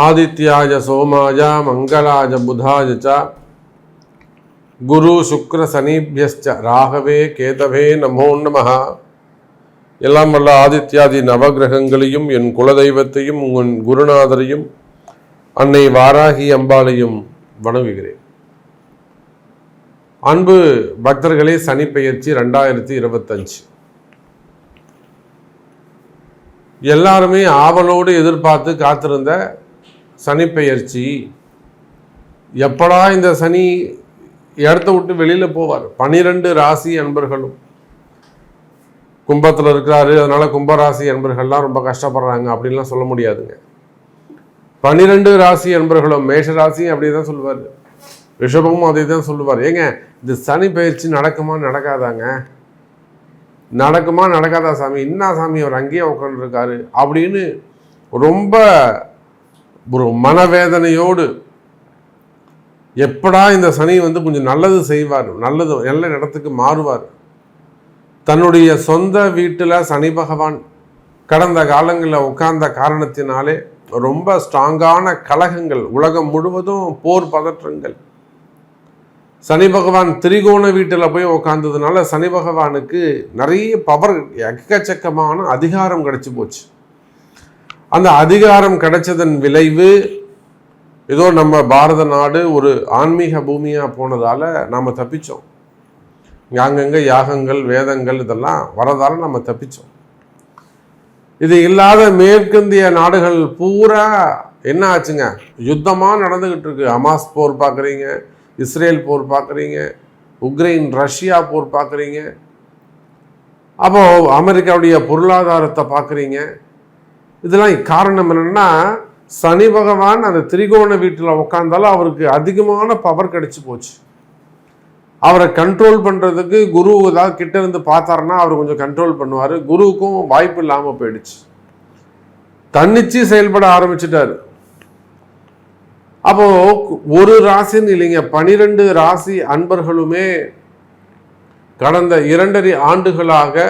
ஆதித்யாய சோமாய மங்களாய புதாய ச. குரு சுக்ர சனீபியஸ்ச. ராகவே கேதவே நமோ நம எல்லாம் வல்ல ஆதித்யாதி நவகிரகங்களையும் என் குலதெய்வத்தையும் உன் குருநாதரையும் அன்னை வாராகி அம்பாளையும் வணங்குகிறேன். அன்பு பக்தர்களே சனி பெயர்ச்சி ரெண்டாயிரத்தி இருபத்தஞ்சு. எல்லாருமே ஆவலோடு எதிர்பார்த்து காத்திருந்த சனிப்பெயர்ச்சி. எப்படா இந்த சனி இடத்த விட்டு வெளியில் போவார்? பனிரெண்டு ராசி அன்பர்களும். கும்பத்தில் இருக்கிறாரு அதனால கும்பராசி அன்பர்கள்லாம் ரொம்ப கஷ்டப்படுறாங்க அப்படின்லாம் சொல்ல முடியாதுங்க. பனிரெண்டு ராசி அன்பர்களும் மேஷ ராசி அப்படி தான் சொல்லுவார். ரிஷபமும் அதே தான் சொல்லுவார். ஏங்க இந்த சனி பயிற்சி நடக்குமா நடக்காதாங்க? நடக்குமா நடக்காதா சாமி? என்ன சாமி அவர் அங்கேயே உட்காந்துருக்காரு அப்படின்னு ரொம்ப ஒரு மனவேதனையோடு எப்படா இந்த சனி வந்து கொஞ்சம் நல்லது செய்வார் நல்லது நல்ல இடத்துக்கு மாறுவார். தன்னுடைய சொந்த வீட்டில் சனி பகவான் கடந்த காலங்களில் உட்கார்ந்த காரணத்தினாலே ரொம்ப ஸ்ட்ராங்கான கலகங்கள் உலகம் முழுவதும் போர் பதற்றங்கள். சனி பகவான் திரிகோண வீட்டில் போய் உக்காந்ததுனால சனி பகவானுக்கு நிறைய பவர் எக்கச்சக்கமான அதிகாரம் கிடைச்சி போச்சு. அந்த அதிகாரம் கிடைச்சதன் விளைவு ஏதோ நம்ம பாரத நாடு ஒரு ஆன்மீக பூமியாக போனதால் நாம் இங்கே அங்கங்கே யாகங்கள் வேதங்கள் இதெல்லாம் வரதால் நம்ம தப்பித்தோம் இது இல்லாத மேற்கிந்திய நாடுகள் பூரா என்ன ஆச்சுங்க? யுத்தமாக நடந்துக்கிட்டு இருக்கு. அமாஸ் போர் பார்க்குறீங்க இஸ்ரேல் போர் பார்க்குறீங்க உக்ரைன் ரஷ்யா போர் பார்க்குறீங்க அப்போ அமெரிக்காவுடைய பொருளாதாரத்தை பார்க்குறீங்க இதெல்லாம் காரணம் என்னென்னா சனி பகவான் அந்த திரிகோண வீட்டில் உட்காந்தாலும் அவருக்கு அதிகமான பவர் கிடைச்சி போச்சு. அவரை கண்ட்ரோல் பண்ணுறதுக்கு குரு ஏதாவது கிட்ட இருந்து பார்த்தாருன்னா அவர் கொஞ்சம் கண்ட்ரோல் பண்ணுவார். குருவுக்கும் வாய்ப்பு இல்லாமல் போயிடுச்சு. தன்னிச்சு செயல்பட ஆரம்பிச்சிட்டாரு. அப்போ ஒரு ராசின்னு இல்லைங்க பனிரெண்டு ராசி அன்பர்களுமே கடந்த இரண்டரை ஆண்டுகளாக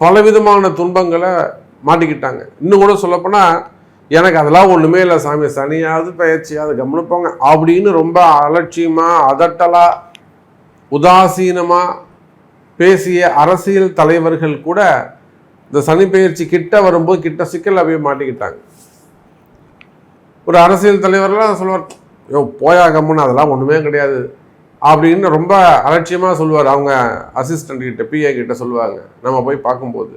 பலவிதமான துன்பங்களை மாட்டிக்கிட்டாங்க. இன்னும் கூட சொல்லப்போனால் எனக்கு அதெல்லாம் ஒன்றுமே இல்லை சாமி. சனியாவது பயிற்சியாவது கவனிப்பாங்க அப்படின்னு ரொம்ப அலட்சியமாக அதட்டலாக உதாசீனமாக பேசிய அரசியல் தலைவர்கள் கூட இந்த சனி பயிற்சி கிட்ட வரும்போது கிட்ட சிக்கல் அப்படியே மாட்டிக்கிட்டாங்க. ஒரு அரசியல் தலைவர்லாம் சொல்லுவார் யோ போயா கம்முன்னு அதெல்லாம் ஒன்றுமே கிடையாது. அப்படின்னு ரொம்ப அலட்சியமாக சொல்லுவார். அவங்க அசிஸ்டண்ட் கிட்ட பிஏ கிட்ட சொல்லுவாங்க. நம்ம போய் பார்க்கும்போது.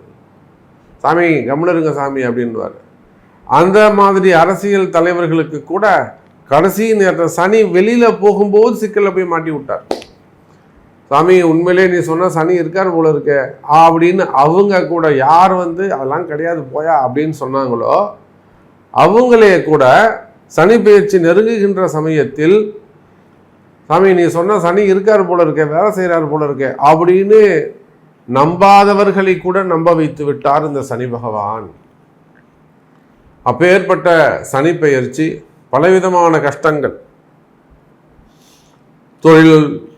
சாமி கம்முன்னு சாமி அப்படின்வார் அந்த மாதிரி அரசியல் தலைவர்களுக்கு கூட கடைசி நேரத்தில் சனி வெளியில் போகும்போது சிக்கலில் போய் மாட்டி விட்டார். சாமி உண்மையிலே நீ சொன்ன சனி இருக்கார் போல இருக்க அப்படின்னு அவங்க கூட யார் வந்து அதெல்லாம் கிடையாது போயா அப்படின்னு சொன்னாங்களோ அவங்களே கூட சனி பயிற்சி நெருங்குகின்ற சமயத்தில் சாமி நீ சொன்ன சனி இருக்கார் போல இருக்க வேலை செய்கிறார் போல இருக்க அப்படின்னு நம்பாதவர்களை கூட நம்ப வைத்து விட்டார் இந்த சனி பகவான். அப்பேற்பட்ட சனி பெயர்ச்சி பலவிதமான கஷ்டங்கள். தொழில்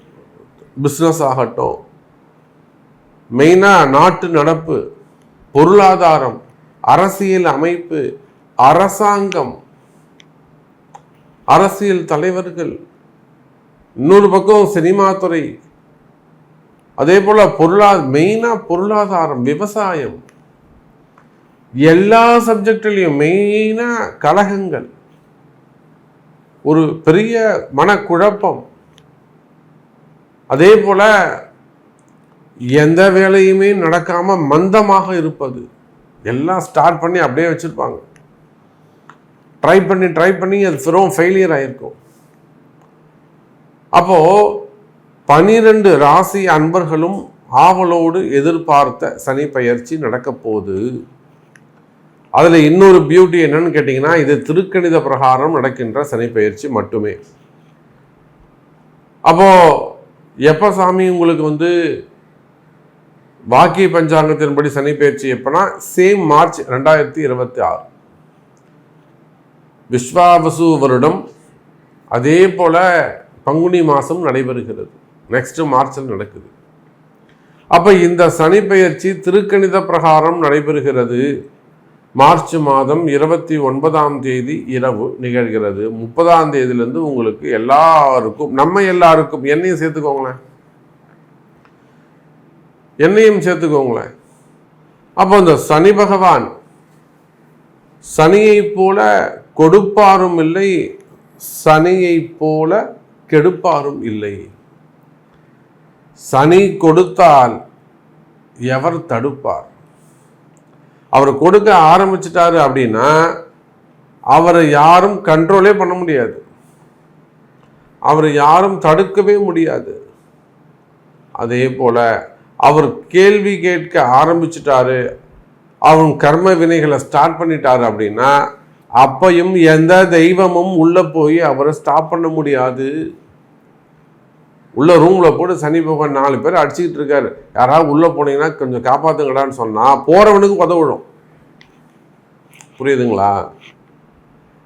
பிஸ்னஸ் ஆகட்டும். மெயினாக நாட்டு நடப்பு பொருளாதாரம் அரசியல் அமைப்பு அரசாங்கம். அரசியல் தலைவர்கள். இன்னொரு பக்கம் சினிமா துறை அதே போல் பொருளா மெயினாக பொருளாதாரம் விவசாயம். எல்லா சப்ஜெக்ட்லேயும் மெயினாக கழகங்கள். ஒரு பெரிய மனக்குழப்பம். அதே போல் எந்த வேலையுமே நடக்காமல் மந்தமாக இருப்பது. எல்லாம் ஸ்டார்ட் பண்ணி அப்படியே வச்சுருப்பாங்க. ட்ரை பண்ணி ட்ரை பண்ணி அது ஃபிரும் ஃபெயிலியர் ஆகிருக்கும் அப்போது பனிரெண்டு ராசி அன்பர்களும் ஆவலோடு எதிர்பார்த்த சனி பயிற்சி நடக்க போகுது. அதில் இன்னொரு பியூட்டி என்னன்னு கேட்டிங்கன்னா இது திருக்கணித பிரகாரம் நடக்கின்ற சனி பயிற்சி மட்டுமே. அப்போது எப்போ சாமி உங்களுக்கு வந்து வாக்கிய பஞ்சாங்கத்தின்படி சனி பயிற்சி எப்போனா சேம் மார்ச் ரெண்டாயிரத்தி இருபத்தி ஆறு. விஸ்வாவசு வருடம் அதே போல் பங்குனி மாதம் நடைபெறுகிறது. நெக்ஸ்ட் மார்ச்சில் நடக்குது. அப்போ இந்த சனி பெயர்ச்சி திருக்கணித பிரகாரம் நடைபெறுகிறது. மார்ச் மாதம் இருபத்தி ஒன்பதாம் தேதி இரவு நிகழ்கிறது. முப்பதாம் தேதியிலேருந்து உங்களுக்கு எல்லாருக்கும் நம்ம எல்லாருக்கும் என்னையும் சேர்த்துக்கோங்களேன். என்னையும் சேர்த்துக்கோங்களேன். அப்போ இந்த சனி பகவான் சனியை போல கொடுப்பாரும் இல்லை சனியை போல கெடுப்பாரும் இல்லை. சனி கொடுத்தால் எவர் தடுப்பார்? அவர் கொடுக்க ஆரம்பிச்சிட்டாரு அப்படின்னா அவரை யாரும் கண்ட்ரோலே பண்ண முடியாது. அவரை யாரும் தடுக்கவே முடியாது. அதே போல அவர் கேள்வி கேட்க ஆரம்பிச்சிட்டாரு அவன் கர்ம வினைகளை ஸ்டார்ட் பண்ணிட்டாரு அப்படின்னா அப்பையும் எந்த தெய்வமும் உள்ள போய் அவரை ஸ்டாப் பண்ண முடியாது. உள்ள ரூம்ல போட்டு சனி பகவான் நாலு பேர் அடிச்சுக்கிட்டு இருக்காரு. யாராவது உள்ளே போனீங்கன்னா கொஞ்சம் காப்பாத்துங்கடான்னு சொன்னால் போறவனுக்கு உதவிடும் புரியுதுங்களா?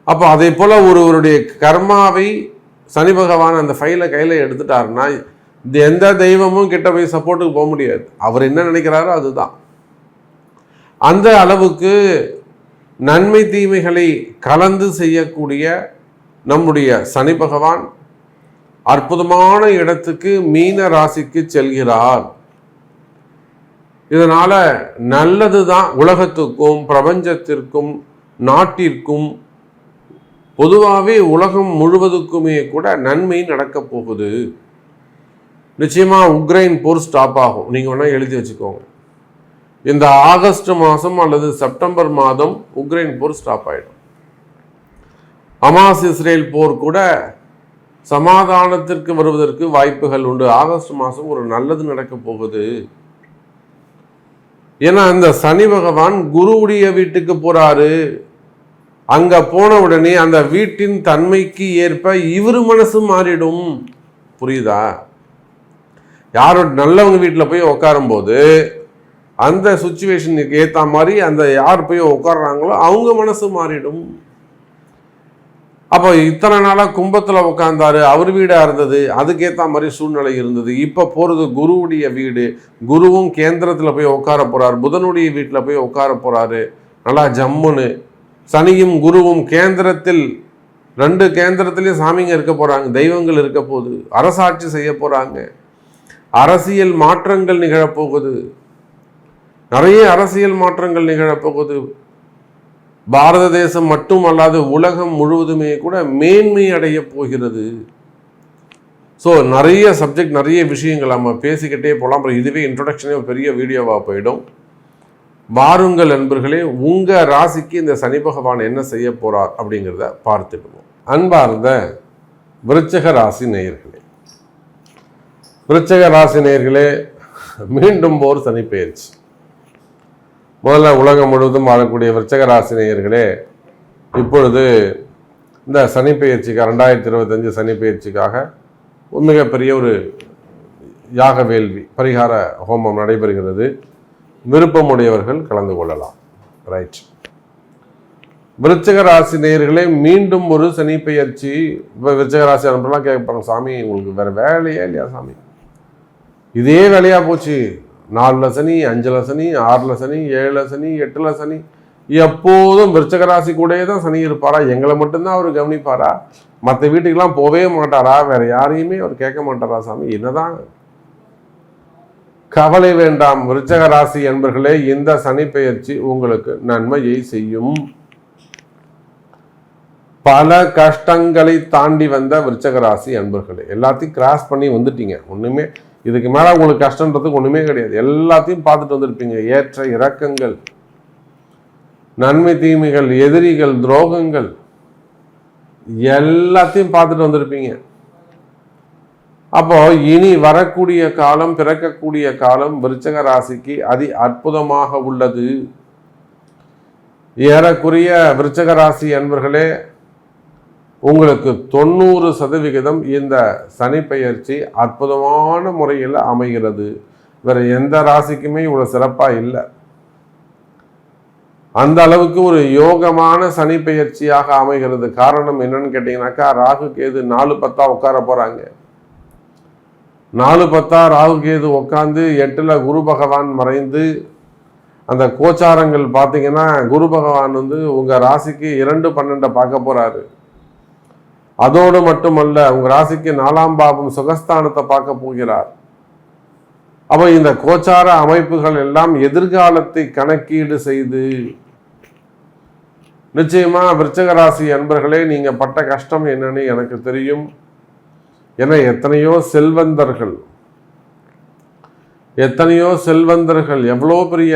அப்போ அதே போல ஒருவருடைய கர்மாவை சனி பகவான் அந்த ஃபைலை கையில் எடுத்துட்டாருன்னா இந்த எந்த தெய்வமும் கிட்ட போய் சப்போர்ட்டுக்கு போக முடியாது. அவர் என்ன நினைக்கிறாரோ அதுதான். அந்த அளவுக்கு நன்மை தீமைகளை கலந்து செய்யக்கூடிய நம்முடைய சனி பகவான் அற்புதமான இடத்துக்கு மீன ராசிக்கு செல்கிறார். இதனால நல்லதுதான் உலகத்துக்கும் பிரபஞ்சத்திற்கும் நாட்டிற்கும். பொதுவாகவே உலகம் முழுவதுக்குமே கூட நன்மை நடக்க போகுது. நிச்சயமா உக்ரைன் போர் ஸ்டாப் ஆகும். நீங்க வேணா எழுதி வச்சுக்கோங்க. இந்த ஆகஸ்ட் மாதம் அல்லது செப்டம்பர் மாதம் உக்ரைன் போர் ஸ்டாப் ஆயிடும். அமாஸ் இஸ்ரேல் போர் கூட சமாதானத்திற்கு வருவதற்கு வாய்ப்புகள் உண்டு. ஆகஸ்ட் மாதம் ஒரு நல்லது நடக்க போகுது. ஏன்னா அந்த சனி பகவான் குருவுடைய வீட்டுக்கு போறாரு. அங்க போன உடனே அந்த வீட்டின் தன்மைக்கு ஏற்ப இவர் மனசு மாறிடும். புரியுதா? யாரோ நல்லவங்க வீட்டில் போய் உட்காரும் போது அந்த சுச்சுவேஷனுக்கு ஏற்ற மாதிரி அந்த யார் போய் உட்காடுறாங்களோ அவங்க மனசு மாறிடும். அப்போ இத்தனை நாளாக கும்பத்தில் உட்காந்தாரு அவர் வீடாக இருந்தது அதுக்கேற்ற மாதிரி சூழ்நிலை இருந்தது. இப்போ போகிறது குருவுடைய வீடு குருவும் கேந்திரத்தில் போய் உட்கார போகிறார் புதனுடைய வீட்டில் போய் உட்கார போகிறாரு நல்லா ஜம்முன்னு. சனியும் குருவும் கேந்திரத்தில் ரெண்டு கேந்திரத்திலையும் சாமிங்க இருக்க போகிறாங்க தெய்வங்கள் இருக்க போகுது அரசாட்சி செய்ய போகிறாங்க அரசியல் மாற்றங்கள் நிகழப்போகுது. நிறைய அரசியல் மாற்றங்கள் நிகழப்போகுது. பாரத தேசம் மட்டும் அல்லாது உலகம் முழுவதுமே கூட மேன்மை அடைய போகிறது. ஸோ நிறைய சப்ஜெக்ட் நிறைய விஷயங்கள் நம்ம பேசிக்கிட்டே போகலாம் அப்புறம் இதுவே இன்ட்ரொடக்ஷனே ஒரு பெரிய வீடியோவாக போயிடும். வாருங்கள் நண்பர்களே உங்கள் ராசிக்கு இந்த சனி பகவான் என்ன செய்ய போகிறார் அப்படிங்கிறத பார்த்துடுவோம் அன்பார்ந்த விருச்சக ராசி நேயர்களே. விருச்சக ராசி நேயர்களே மீண்டும் போர் சனி பயிற்சி முதல்ல உலகம் முழுவதும் வாழக்கூடிய விருச்சக ராசி நேயர்களே இப்பொழுது இந்த சனி பயிற்சிக்கு ரெண்டாயிரத்தி இருபத்தஞ்சு சனி பயிற்சிக்காக ஒரு மிகப்பெரிய ஒரு யாக வேள்வி பரிகார ஹோமம் நடைபெறுகிறது. விருப்பமுடையவர்கள் கலந்து கொள்ளலாம். ரைட் விருச்சக ராசி நேயர்களே மீண்டும் ஒரு சனி பயிற்சி இப்போ விருச்சக ராசி அனுப்பலாம் கேட்பாங்க சாமி உங்களுக்கு வேற வேலையே இல்லையா சாமி? இதே வேலையாக போச்சு. நாலுல சனி அஞ்சுல சனி ஆறுல சனி ஏழுல சனி எட்டுல சனி. எப்போதும் விருச்சக ராசி கூடயே தான் சனி இருப்பாரா? எங்களை மட்டும்தான் அவர் கவனிப்பாரா? மற்ற வீட்டுக்கெல்லாம் போவே மாட்டாரா? வேற யாரையுமே அவர் கேட்க மாட்டாரா சாமி? என்னதான்? கவலை வேண்டாம் விருச்சக ராசி என்பர்களே இந்த சனி பெயர்ச்சி உங்களுக்கு நன்மையை செய்யும். பல கஷ்டங்களை தாண்டி வந்த விருச்சக ராசி அன்பர்களே எல்லாத்தையும் கிராஸ் பண்ணி வந்துட்டீங்க. ஒன்றுமே இதுக்கு மேலே உங்களுக்கு கஷ்டன்றதுக்கு ஒன்றுமே கிடையாது. எல்லாத்தையும் பார்த்துட்டு வந்திருப்பீங்க. ஏற்ற இறக்கங்கள் நன்மை தீமைகள் எதிரிகள் துரோகங்கள் எல்லாத்தையும் பார்த்துட்டு வந்திருப்பீங்க. அப்போ இனி வரக்கூடிய காலம் பிறக்கக்கூடிய காலம் விருச்சக ராசிக்கு அதி அற்புதமாக உள்ளது. ஏறக்குறைய விருச்சக ராசி அன்பர்களே உங்களுக்கு தொண்ணூறு சதவிகிதம் இந்த சனிப்பெயர்ச்சி அற்புதமான முறையில் அமைகிறது. வேற எந்த ராசிக்குமே இவ்வளோ சிறப்பாக இல்லை. அந்த அளவுக்கு ஒரு யோகமான சனி பெயர்ச்சியாக அமைகிறது. காரணம் என்னன்னு கேட்டீங்கன்னாக்கா ராகு கேது நாலு பத்தா உட்கார போறாங்க. நாலு பத்தா ராகு கேது உட்காந்து எட்டுல குரு பகவான் மறைந்து அந்த கோச்சாரங்கள் பார்த்தீங்கன்னா குரு பகவான் வந்து உங்கள் ராசிக்கு இரண்டு பன்னெண்டை பார்க்க போகிறாரு அதோடு மட்டுமல்ல உங்கள் ராசிக்கு நாலாம் பாவம் சுகஸ்தானத்தை பார்க்க போகிறார். அப்ப இந்த கோச்சார அமைப்புகள் எல்லாம் எதிர்காலத்தை கணக்கீடு செய்து நிச்சயமா விருச்சக ராசி அன்பர்களே நீங்க பட்ட கஷ்டம் என்னன்னு எனக்கு தெரியும். என எத்தனையோ செல்வந்தர்கள் எத்தனையோ செல்வந்தர்கள் எவ்வளோ பெரிய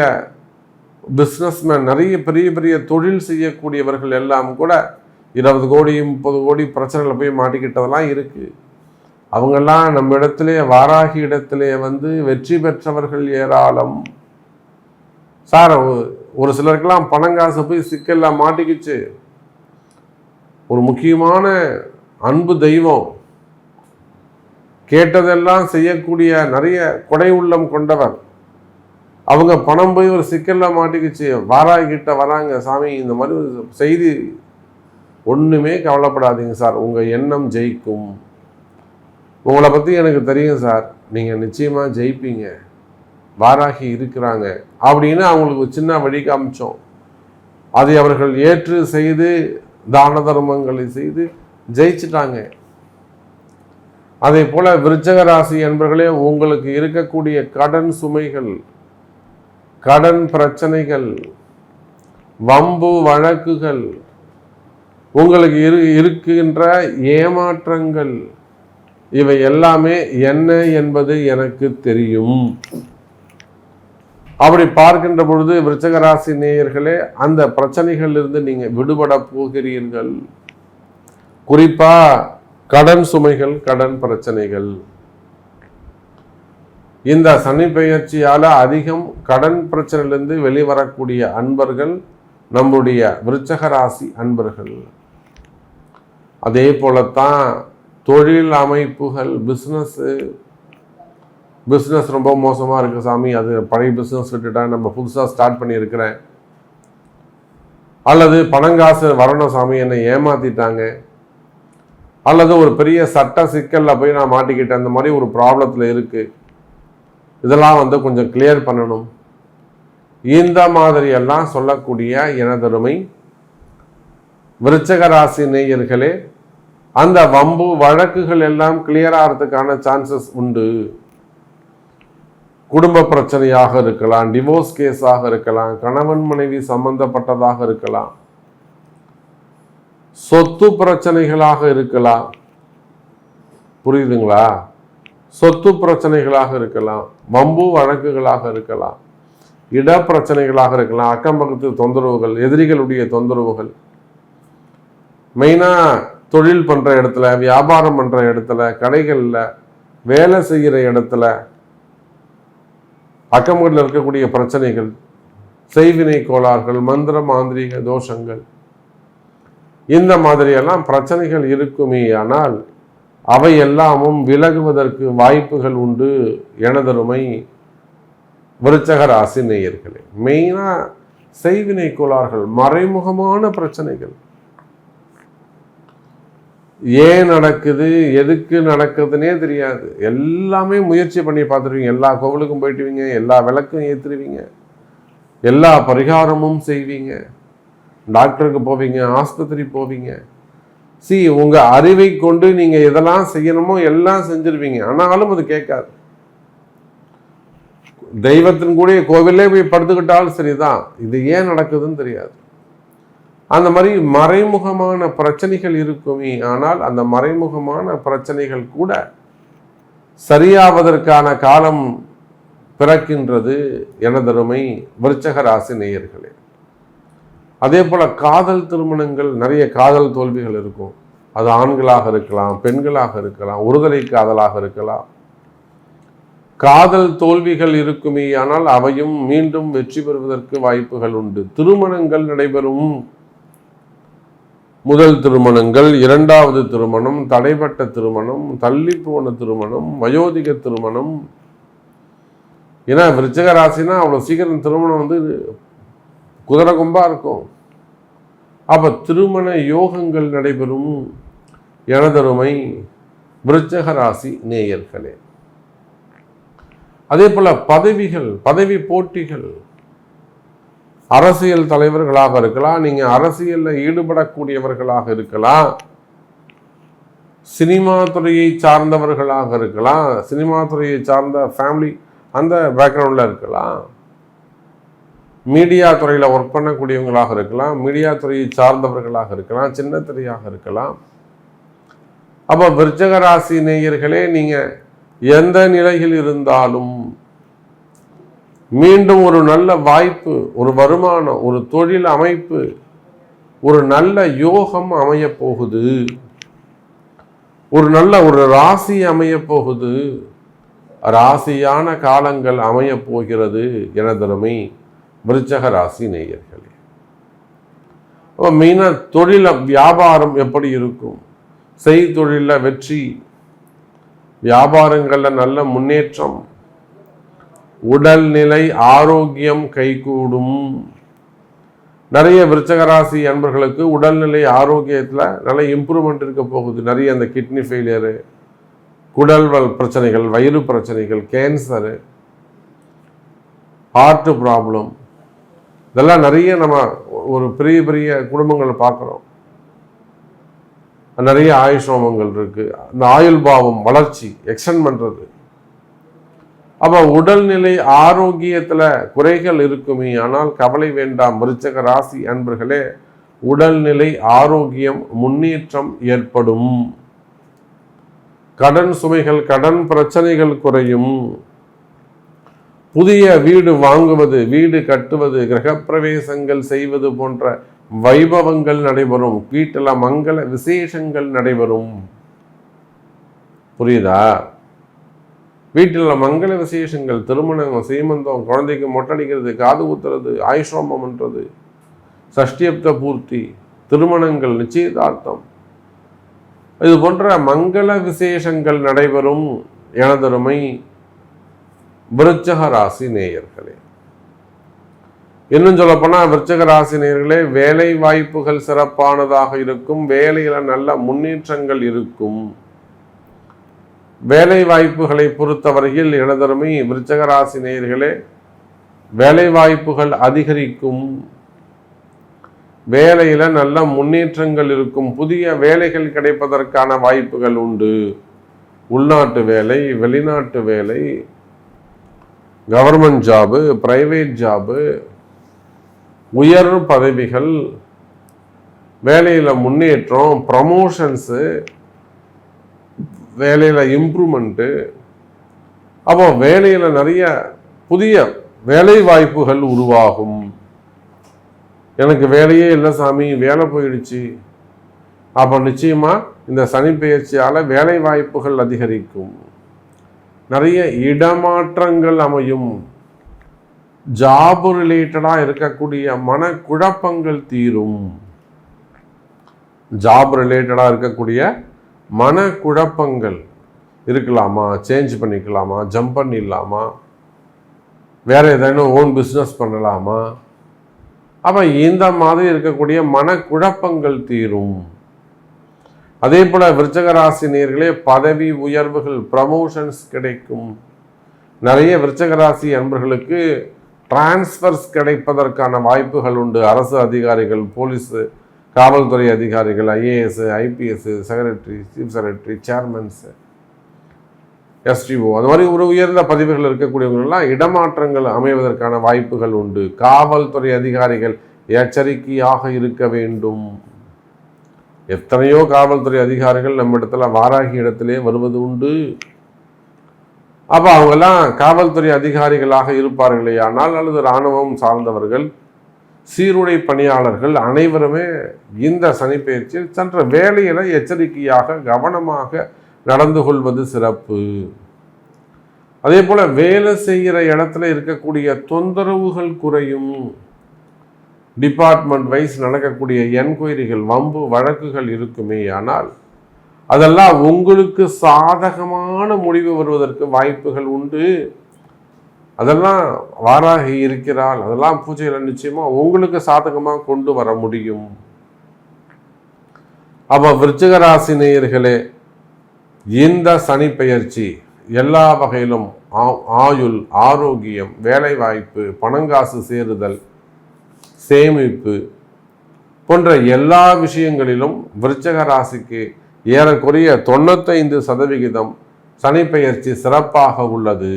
பிஸ்னஸ்மேன் நிறைய பெரிய பெரிய தொழில் செய்யக்கூடியவர்கள் எல்லாம் கூட இருபது கோடி முப்பது கோடி பிரச்சனைகளை போய் மாட்டிக்கிட்டதெல்லாம் இருக்குது அவங்கெல்லாம் நம்ம இடத்துலே வாராகி இடத்திலே வந்து வெற்றி பெற்றவர்கள் ஏராளம். சார் ஒரு சிலருக்கெல்லாம் பணங்காசு போய் சிக்கலில் மாட்டிக்கிச்சு. ஒரு முக்கியமான அன்பு தெய்வம். கேட்டதெல்லாம் செய்யக்கூடிய நிறைய கொடை உள்ளம் கொண்டவர். அவங்க பணம் போய் ஒரு சிக்கலில் மாட்டிக்கிச்சு. வாராகிட்ட வராங்க சாமி இந்த மாதிரி ஒரு செய்தி ஒன்றுமே கவலைப்படாதீங்க சார். உங்கள் எண்ணம் ஜெயிக்கும். உங்களை பற்றி எனக்கு தெரியும் சார். நீங்கள் நிச்சயமாக ஜெயிப்பீங்க. வாராகி இருக்கிறாங்க. அப்படின்னு அவங்களுக்கு சின்ன வழி காமிச்சோம். அதை அவர்கள் ஏற்று செய்து தான தர்மங்களை செய்து ஜெயிச்சிட்டாங்க. அதே போல விருச்சக ராசி என்பர்களே உங்களுக்கு இருக்கக்கூடிய கடன் சுமைகள் கடன் பிரச்சனைகள் வம்பு வழக்குகள் உங்களுக்கு இரு இருக்கின்ற ஏமாற்றங்கள் இவை எல்லாமே என்ன என்பது எனக்கு தெரியும். அப்படி பார்க்கின்ற பொழுது விருச்சகராசி நேயர்களே அந்த பிரச்சனைகளிலிருந்து நீங்க விடுபட போகிறீர்கள். குறிப்பா கடன் சுமைகள் கடன் பிரச்சனைகள். இந்த சனி பெயர்ச்சியால அதிகம் கடன் பிரச்சனையிலிருந்து வெளிவரக்கூடிய அன்பர்கள் நம்முடைய விருச்சக ராசி அன்பர்கள். அதே போலத்தான் தொழில் அமைப்புகள் பிஸ்னஸ்ஸு பிஸ்னஸ் ரொம்ப மோசமாக இருக்குது சாமி. அது பழைய பிஸ்னஸ் விட்டுட்டேன் நம்ம புதுசாக ஸ்டார்ட் பண்ணியிருக்கிறேன். அல்லது பணங்காசு வரணும் சாமி என்னை ஏமாத்திட்டாங்க. அல்லது ஒரு பெரிய சட்ட சிக்கலில் போய் நான் மாட்டிக்கிட்டேன். அந்த மாதிரி ஒரு ப்ராப்ளத்தில் இருக்குது இதெல்லாம் வந்து கொஞ்சம் கிளியர் பண்ணணும். இந்த மாதிரியெல்லாம் சொல்லக்கூடிய எனதருமை விருச்சக ராசி நேயர்களே அந்த வம்பு வழக்குகள் எல்லாம் கிளியர் ஆகிறதுக்கான சான்சஸ் உண்டு. குடும்ப பிரச்சனையாக இருக்கலாம் டிவோர்ஸ் கேஸாக இருக்கலாம் கணவன் மனைவி சம்பந்தப்பட்டதாக இருக்கலாம். சொத்து பிரச்சனைகளாக இருக்கலாம். புரியுதுங்களா? சொத்து பிரச்சனைகளாக இருக்கலாம் வம்பு வழக்குகளாக இருக்கலாம் இட பிரச்சனைகளாக இருக்கலாம் அக்கம் பக்கத்து தொந்தரவுகள் எதிரிகளுடைய தொந்தரவுகள். மெயினாக தொழில் பண்ணுற இடத்துல வியாபாரம் பண்ணுற இடத்துல கடைகளில் வேலை செய்கிற இடத்துல அக்கம்பக்கத்தில் இருக்கக்கூடிய பிரச்சனைகள் செய்வினை கோளாறுகள் மந்திர மாந்திரிக தோஷங்கள் இந்த மாதிரியெல்லாம் பிரச்சனைகள் இருக்குமே ஆனால் அவை எல்லாமும் விலகுவதற்கு வாய்ப்புகள் உண்டு எனதருமை விருச்சக ராசி நேயர்களே. மெயினாக செய்வினை கோளாறுகள் மறைமுகமான பிரச்சனைகள். ஏன் நடக்குது எதுக்கு நடக்குதுன்னே தெரியாது. எல்லாமே முயற்சி பண்ணி பார்த்துருவீங்க. எல்லா கோவிலுக்கும் போயிட்டுவீங்க எல்லா விளக்கும் ஏற்றுருவீங்க எல்லா பரிகாரமும் செய்வீங்க. டாக்டருக்கு போவீங்க ஆஸ்பத்திரி போவீங்க. சி உங்கள் அறிவை கொண்டு நீங்கள் எதெல்லாம் செய்யணுமோ எல்லாம் செஞ்சிருவீங்க. ஆனாலும் அது கேட்காது. தெய்வத்தின் கூட கோவிலே போய் படுத்துக்கிட்டாலும் சரிதான். இது ஏன் நடக்குதுன்னு தெரியாது. அந்த மாதிரி மறைமுகமான பிரச்சனைகள் இருக்குமே ஆனால் அந்த மறைமுகமான பிரச்சனைகள் கூட சரியாவதற்கான காலம் பிறக்கின்றது எனதருமை விருச்சக ராசி நேயர்களே. அதே போல காதல் திருமணங்கள் நிறைய காதல் தோல்விகள் இருக்கும். அது ஆண்களாக இருக்கலாம் பெண்களாக இருக்கலாம் ஒருதலை காதலாக இருக்கலாம். காதல் தோல்விகள் இருக்குமே ஆனால் அவையும் மீண்டும் வெற்றி பெறுவதற்கு வாய்ப்புகள் உண்டு. திருமணங்கள் நடைபெறும் முதல் திருமணங்கள் இரண்டாவது திருமணம் தடைப்பட்ட திருமணம் தள்ளி போன திருமணம் வயோதிக திருமணம். ஏன்னா விருச்சக ராசினா அவ்வளோ சீக்கிரம் திருமணம் வந்து குதிரை கொம்பாக இருக்கும். அப்போ திருமண யோகங்கள் நடைபெறும். எனதருமை விருச்சக ராசி நேயர்களே. அதே போல் பதவிகள் பதவி போட்டிகள் அரசியல் தலைவர்களாக இருக்கலாம் நீங்கள் அரசியலில் ஈடுபடக்கூடியவர்களாக இருக்கலாம் சினிமா துறையை சார்ந்தவர்களாக இருக்கலாம் சினிமா துறையை சார்ந்த ஃபேமிலி அந்த பேக்ரவுண்டில் இருக்கலாம். மீடியா துறையில் ஒர்க் பண்ணக்கூடியவங்களாக இருக்கலாம் மீடியா துறையை சார்ந்தவர்களாக இருக்கலாம் சின்ன துறையாக இருக்கலாம். அப்போ விருச்சக ராசி நேயர்களே நீங்கள் எந்த நிலையில் இருந்தாலும் மீண்டும் ஒரு நல்ல வாய்ப்பு ஒரு வருமானம் ஒரு தொழில் அமைப்பு ஒரு நல்ல யோகம் அமைய போகுது. ஒரு நல்ல ஒரு ராசி அமைய போகுது. ராசியான காலங்கள் அமைய போகிறது எனதருமை விருச்சக ராசி நேயர்களே. மெயினாக தொழில வியாபாரம் எப்படி இருக்கும்? செய்தொழிலில் வெற்றி வியாபாரங்களில் நல்ல முன்னேற்றம் உடல்நிலை ஆரோக்கியம் கைகூடும். நிறைய விருச்சகராசி அன்பர்களுக்கு உடல்நிலை ஆரோக்கியத்தில் நல்ல இம்ப்ரூவ்மெண்ட் இருக்க போகுது. நிறைய அந்த கிட்னி ஃபெயிலியரு குடல்வல் பிரச்சனைகள் வயிறு பிரச்சனைகள் கேன்சரு ஹார்ட்டு ப்ராப்ளம் இதெல்லாம் நிறைய நம்ம ஒரு பெரிய பெரிய குடும்பங்களை பார்க்குறோம். நிறைய ஆயுஷ்ரோமங்கள் இருக்குது அந்த ஆயுள் பாவம் வளர்ச்சி எக்ஸ்டெண்ட் பண்ணுறது அப்போ உடல்நிலை ஆரோக்கியத்தில் குறைகள் இருக்குமே ஆனால் கவலை வேண்டாம். விருச்சக ராசி அன்பர்களே உடல்நிலை ஆரோக்கியம் முன்னேற்றம் ஏற்படும். கடன் சுமைகள் கடன் பிரச்சனைகள் குறையும். புதிய வீடு வாங்குவது வீடு கட்டுவது கிரகப்பிரவேசங்கள் செய்வது போன்ற வைபவங்கள் நடைபெறும். வீட்டில் மங்கள விசேஷங்கள் நடைபெறும். புரியுதா? வீட்டில் மங்கள விசேஷங்கள் திருமணம் சீமந்தம் குழந்தைக்கு மொட்டடிக்கிறது காது ஊத்துறது ஆயுஷ்ரோமம்ன்றது சஷ்டியப்த பூர்த்தி திருமணங்கள் நிச்சயதார்த்தம். இது போன்ற மங்கள விசேஷங்கள் நடைபெறும் எனதருமை விருச்சக ராசி நேயர்களே. இன்னும் சொல்லப்போனால் விருச்சக ராசி நேயர்களே வேலை வாய்ப்புகள் சிறப்பானதாக இருக்கும் வேலையில் நல்ல முன்னேற்றங்கள் இருக்கும். வேலை வாய்ப்புகளை பொறுத்தவரையில் எனதருமை விருச்சகராசி நேயர்களே வேலை வாய்ப்புகள் அதிகரிக்கும். வேலையில நல்ல முன்னேற்றங்கள் இருக்கும். புதிய வேலைகள் கிடைப்பதற்கான வாய்ப்புகள் உண்டு. உள்நாட்டு வேலை வெளிநாட்டு வேலை கவர்மெண்ட் ஜாபு பிரைவேட் ஜாபு உயர் பதவிகள் வேலையில் முன்னேற்றம் ப்ரமோஷன்ஸு வேலையில் இம்ப்ரூவ்மெண்ட்டு அப்போ வேலையில் நிறைய புதிய வேலை வாய்ப்புகள் உருவாகும். எனக்கு வேலையே இல்லை சாமி வேலை போயிடுச்சு. அப்போ நிச்சயமாக இந்த சனி பயிற்சியால் வேலை வாய்ப்புகள் அதிகரிக்கும். நிறைய இடமாற்றங்கள் அமையும். ஜாப் ரிலேட்டடாக இருக்கக்கூடிய மனக்குழப்பங்கள் தீரும். ஜாப் ரிலேட்டடாக இருக்கக்கூடிய மன குழப்பங்கள் இருக்கலாமா? சேஞ்ச் பண்ணிக்கலாமா? ஜம்ப் பண்ணிடலாமா? வேறு ஏதேனும் ஓன் பிஸ்னஸ் பண்ணலாமா? அப்போ இந்த மாதிரி இருக்கக்கூடிய மனக்குழப்பங்கள் தீரும். அதே போல் விருச்சகராசினியர்களே பதவி உயர்வுகள் ப்ரமோஷன்ஸ் கிடைக்கும். நிறைய விருச்சகராசி அன்பர்களுக்கு டிரான்ஸ்ஃபர்ஸ் கிடைப்பதற்கான வாய்ப்புகள் உண்டு. அரசு அதிகாரிகள் போலீஸு காவல்துறை அதிகாரிகள் IAS IPS secretary chief secretary chairmans SDO அது மாதிரி ஒரு உயர்ந்த பதவிகள் இருக்கக்கூடியவங்களெல்லாம் இடமாற்றங்கள் அமைவதற்கான வாய்ப்புகள் உண்டு. காவல்துறை அதிகாரிகள் எச்சரிக்கையாக இருக்க வேண்டும். எத்தனையோ காவல்துறை அதிகாரிகள் நம்ம இடத்துல வாராகி இடத்திலே வருவது உண்டு. அப்போ அவங்கெல்லாம் காவல்துறை அதிகாரிகளாக இருப்பார்களே ஆனால் அல்லது இராணுவம் சார்ந்தவர்கள் சீருடை பணியாளர்கள் அனைவருமே இந்த சனிப்பெயர்ச்சியில் சென்ற வேலையில எச்சரிக்கையாக கவனமாக நடந்து கொள்வது சிறப்பு. அதே போல வேலை செய்கிற இடத்துல இருக்கக்கூடிய தொந்தரவுகள் குறையும். டிபார்ட்மெண்ட் வைஸ் நடக்கக்கூடிய என்கொயரிகள் வம்பு வழக்குகள் இருக்குமே. ஆனால் அதெல்லாம் உங்களுக்கு சாதகமான முடிவு வருவதற்கு வாய்ப்புகள் உண்டு. அதெல்லாம் வாராகி இருக்கிறாள். அதெல்லாம் பூஜைகளை நிச்சயமாக உங்களுக்கு சாதகமாக கொண்டு வர முடியும். அப்போ விருச்சிகராசி நேயர்களே இந்த சனி பெயர்ச்சி எல்லா வகையிலும் ஆயுள் ஆரோக்கியம் வேலைவாய்ப்பு பணங்காசு சேருதல் சேமிப்பு போன்ற எல்லா விஷயங்களிலும் விருச்சக ராசிக்கு ஏறக்குறைய தொண்ணூத்தைந்து சதவிகிதம் சனிப்பெயர்ச்சி சிறப்பாக உள்ளது.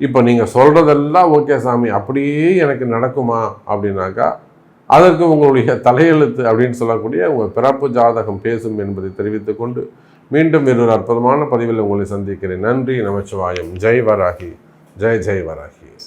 இப்போ நீங்கள் சொல்கிறதெல்லாம் ஓகே சாமி அப்படியே எனக்கு நடக்குமா? அப்படின்னாக்கா அதற்கு உங்களுடைய தலையெழுத்து அப்படின்னு சொல்லக்கூடிய உங்கள் பிறப்பு ஜாதகம் பேசும் என்பதை தெரிவித்துக் கொண்டு மீண்டும் இன்னொரு அற்புதமான பதிவில் உங்களை சந்திக்கிறேன். நன்றி நமச்சிவாயம். ஜெய் வராகி. ஜெய் ஜெய் வராகி.